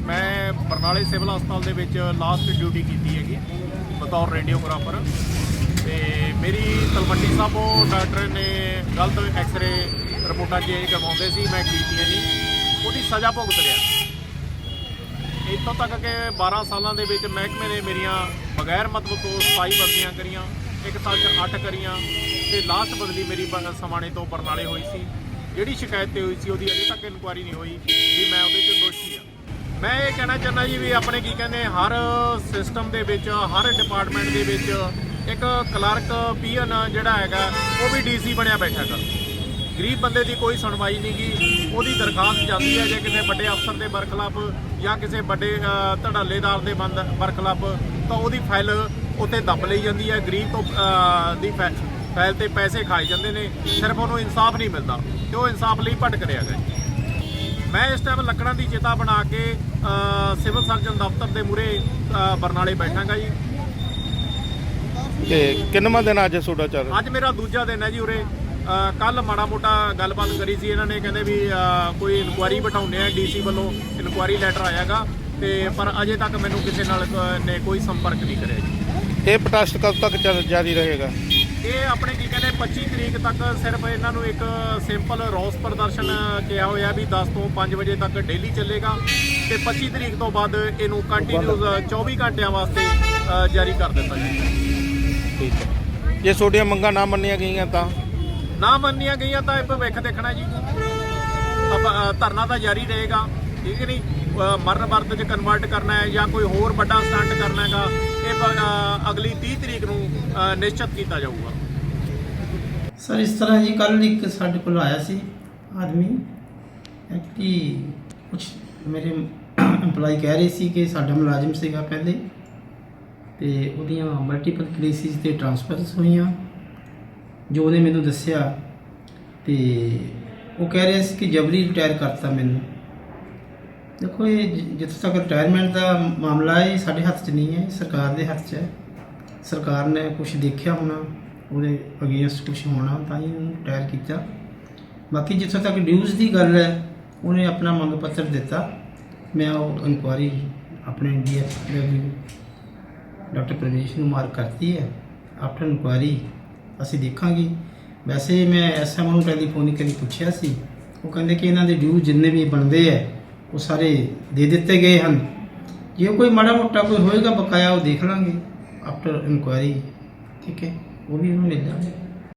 ਮੈਂ ਬਰਨਾਲੇ ਸਿਵਲ ਹਸਪਤਾਲ ਦੇ ਵਿੱਚ ਲਾਸਟ ਡਿਊਟੀ ਕੀਤੀ ਹੈਗੀ, ਬਤੌਰ ਰੇਡੀਓਗ੍ਰਾਫਰ ਤੇ ਮੇਰੀ ਤਲਵੰਡੀ ਸਾਹਿਬੋਂ ਡਾਕਟਰ ਨੇ ਗਲਤ ਐਕਸ-ਰੇ ਰਿਪੋਰਟਾਂ ਚੇਂਜ ਕਰਵਾਉਂਦੇ ਸੀ, ਮੈਂ ਕੀਤੀਆਂ ਨਹੀਂ ਉਹਦੀ ਸਜ਼ਾ ਭੁਗਤ ਰਿਹਾ ਇੱਥੋਂ ਤੱਕ ਕਿ 12 ਸਾਲਾਂ ਦੇ ਵਿੱਚ ਮਹਿਕਮੇ ਨੇ ਮੇਰੀਆਂ ਬਗੈਰ ਮਤਲਬ ਤੋਂ 27 ਬਦਲੀਆਂ ਕਰੀਆਂ, ਇੱਕ ਸਾਲ ਚ 8 ਕਰੀਆਂ, ਤੇ ਲਾਸਟ ਬਦਲੀ ਮੇਰੀ ਬ- ਸਮਾਣੇ ਤੋਂ ਬਰਨਾਲੇ ਹੋਈ ਸੀ। ਜਿਹੜੀ ਸ਼ਿਕਾਇਤ ਤੇ ਹੋਈ ਸੀ, ਉਹਦੀ ਅਜੇ ਤੱਕ ਇਨਕੁਆਇਰੀ ਨਹੀਂ ਹੋਈ, ਵੀ ਮੈਂ ਉਹਦੇ 'ਚ ਦੋਸ਼ੀ ਆ ਮੈਂ ਇਹ ਕਹਿਣਾ ਚਾਹੁੰਦਾ ਜੀ ਵੀ ਆਪਣੇ ਕੀ ਕਹਿੰਦੇ ਹਰ ਸਿਸਟਮ ਦੇ ਵਿੱਚ ਹਰ ਡਿਪਾਰਟਮੈਂਟ ਦੇ ਵਿੱਚ ਇੱਕ ਕਲਰਕ ਪੀਐਨ ਜਿਹੜਾ ਹੈਗਾ ਉਹ ਵੀ ਡੀਸੀ ਬਣਿਆ ਬੈਠਾ ਹੈਗਾ। ਗਰੀਬ ਬੰਦੇ ਦੀ ਕੋਈ ਸੁਣਵਾਈ ਨਹੀਂ ਗੀ ਉਹਦੀ ਦਰਖਾਸਤ ਜਾਂਦੀ ਹੈ ਜੇ ਕਿਸੇ ਵੱਡੇ ਅਫਸਰ ਦੇ ਬਰਖਲਾਫ ਜਾਂ ਕਿਸੇ ਵੱਡੇ ਅ, ਧੜੱਲੇਦਾਰ ਦੇ ਬੰਦ ਬਰਖਲਾਫ ਤਾਂ ਉਹਦੀ ਫਾਈਲ ਉੱਥੇ ਦੱਬ ਲਈ ਜਾਂਦੀ ਹੈ। ਗਰੀਬ ਤੋਂ ਦੀ ਫੈ- ਫਾਈਲ ਤੇ ਪੈਸੇ ਖਾਏ ਜਾਂਦੇ ਨੇ ਸਿਰਫ ਉਹਨੂੰ ਇਨਸਾਫ ਨਹੀਂ ਮਿਲਦਾ ਤੇ ਉਹ ਇਨਸਾਫ ਲਈ ਭਟਕ ਰਿਹਾ ਹੈ ਮੈਂ ਇਸ ਟਾਈਮ ਲੱਕੜਾਂ ਦੀ ਚਿਤਾ ਬਣਾ ਕੇ ਸਿਵਲ ਸਰਜਨ ਦਫ਼ਤਰ ਦੇ ਮੂਹਰੇ ਅ, ਬਰਨਾਲੇ ਬੈਠਾਂਗਾ ਜੀ। ਤੇ ਕਿੰਨਵਾਂ ਦਿਨ ਅੱਜ ਤੁਹਾਡਾ ਚੱਲ ਰਿਹਾ? ਅੱਜ ਮੇਰਾ ਦੂਜਾ ਦਿਨ ਹੈ ਜੀ ਉਰੇ। ਕੱਲ ਮਾੜਾ ਮੋਟਾ ਗੱਲਬਾਤ ਕਰੀ ਸੀ ਇਹਨਾਂ ਨੇ ਕਹਿੰਦੇ ਵੀ ਕੋਈ ਇਨਕੁਆਰੀ ਬਿਠਾਉਂਦੇ ਆ ਡੀਸੀ ਵੱਲੋਂ ਇਨਕੁਆਰੀ ਲੈਟਰ ਆਇਆਗਾ। ਤੇ ਪਰ ਅਜੇ ਤੱਕ ਮੈਨੂੰ ਕਿਸੇ ਨਾਲ ਨੇ ਕੋਈ ਸੰਪਰਕ ਨਹੀਂ ਕਰਿਆ ਜੀ। ਇਹ ਪ੍ਰੋਟੈਸਟ ਕਦ ਤੱਕ ਚੱਲ ਜਾਰੀ ਰਹੇਗਾ? ਇਹ ਆਪਣੇ ਕੀ ਕਹਿੰਦੇ 25 ਤਰੀਕ ਤੱਕ ਸਿਰਫ ਇਹਨਾਂ ਨੂੰ ਇੱਕ ਸਿੰਪਲ ਰੋਸ ਪ੍ਰਦਰਸ਼ਨ ਕਿਹਾ ਹੋਇਆ ਵੀ 10 ਤੋਂ 5 ਵਜੇ ਤੱਕ ਡੇਲੀ ਚੱਲੇਗਾ ਤੇ 25 ਤਰੀਕ ਤੋਂ ਬਾਅਦ ਇਹਨੂੰ ਕੰਟੀਨਿਊਸ 24 ਘੰਟਿਆਂ ਵਾਸਤੇ ਜਾਰੀ ਕਰ ਦਿੱਤਾ ਜਾਏਗਾ। ਠੀਕ ਹੈ। ਜੇ ਤੁਹਾਡੀਆਂ ਮੰਗਾਂ ਨਾ ਮੰਨੀਆਂ ਗਈਆਂ ਤਾਂ? ਨਾ ਮੰਨੀਆਂ ਗਈਆਂ ਤਾਂ ਇਹ ਭਵਿੱਖ ਦੇਖਣਾ ਜੀ। ਧਰਨਾ ਤਾਂ ਜਾਰੀ ਰਹੇਗਾ। ਠੀਕ ਨਹੀਂ ਮਰਨ ਵਰਤ ਚ ਕਨਵਰਟ ਕਰਨਾ ਹੈ ਜਾਂ ਕੋਈ ਹੋਰ ਵੱਡਾ ਸਟੰਟ ਕਰਨਾ ਹੈਗਾ, ਇਹ ਅਗਲੀ 30 ਤਰੀਕ ਨੂੰ ਨਿਸ਼ਚਿਤ ਕੀਤਾ ਜਾਊਗਾ। ਸਰ, ਇਸ ਤਰ੍ਹਾਂ ਜੀ ਕੱਲ ਇੱਕ ਸਾਡੇ ਕੋਲ ਆਇਆ ਸੀ ਆਦਮੀ ਐਕਚੁਅਲੀ ਕੁਝ ਮੇਰੇ EMPLOYE ਕਹਿ ਰਹੇ ਸੀ ਕਿ ਸਾਡਾ ਮੁਲਾਜ਼ਮ ਸੀਗਾ ਪਹਿਲੇ, ਤੇ ਉਹਦੀਆਂ ਮਲਟੀਪਲ ਕੇਸਿਸ ਤੇ ਟ੍ਰਾਂਸਫਰਸ ਹੋਈਆਂ, ਜੋ ਉਹਨੇ ਮੈਨੂੰ ਦੱਸਿਆ, ਤੇ ਉਹ ਕਹਿ ਰਿਹਾ ਸੀ ਕਿ ਜਬਰੀ ਰਿਟਾਇਰ ਕਰਤਾ ਮੈਨੂੰ। ਦੇਖੋ, ਇਹ ਜ- ਜਿੱਥੇ ਤੱਕ ਰਿਟਾਇਰਮੈਂਟ ਦਾ ਮਾਮਲਾ ਹੈ, ਇਹ ਸਾਡੇ ਹੱਥ 'ਚ ਨਹੀਂ ਹੈ, ਇਹ ਸਰਕਾਰ ਦੇ ਹੱਥ 'ਚ ਹੈ। ਸਰਕਾਰ ਨੇ ਕੁਝ ਦੇਖਿਆ ਹੋਣਾ, ਉਹਦੇ ਅਗੇਂਸਟ ਕੁਝ ਹੋਣਾ, ਤਾਂ ਹੀ ਉਹਨੂੰ ਰਿਟਾਇਰ ਕੀਤਾ। ਬਾਕੀ ਜਿੱਥੋਂ ਤੱਕ ਡਿਊਜ਼ ਦੀ ਗੱਲ ਹੈ, ਉਹਨੇ ਆਪਣਾ ਮੰਗ ਪੱਤਰ ਦਿੱਤਾ। ਮੈਂ ਉਹ ਇਨਕੁਆਰੀ ਆਪਣੇ ਡੀਐਸ ਡਾਕਟਰ ਪ੍ਰਵੇਸ਼ ਨੂੰ ਮਾਰਕ ਕਰਤੀ ਹੈ। ਆਫਟਰ ਇਨਕੁਆਰੀ ਅਸੀਂ ਦੇਖਾਂਗੇ। ਵੈਸੇ ਮੈਂ ਐਸਐਮ ਨੂੰ ਟੈਲੀਫੋਨਿਕਲੀ ਪੁੱਛਿਆ ਸੀ। ਉਹ ਕਹਿੰਦੇ ਕਿ ਇਹਨਾਂ ਦੇ ਡਿਊਜ਼ ਜਿੰਨੇ ਵੀ ਬਣਦੇ ਹੈ ਉਹ ਸਾਰੇ ਦੇ ਦਿੱਤੇ ਗਏ ਹਨ। ਜੇ ਕੋਈ ਮਾੜਾ ਮੋਟਾ ਕੋਈ ਹੋਏਗਾ, ਬਕਾਇਆ ਉਹ ਦੇਖ ਲਾਂਗੇ। ਆਫਟਰ ਇਨਕੁਆਇਰੀ ਠੀਕ ਹੈ? ਉਹ ਵੀ ਉਹਨੂੰ ਮਿਲ ਜਾਣਗੇ।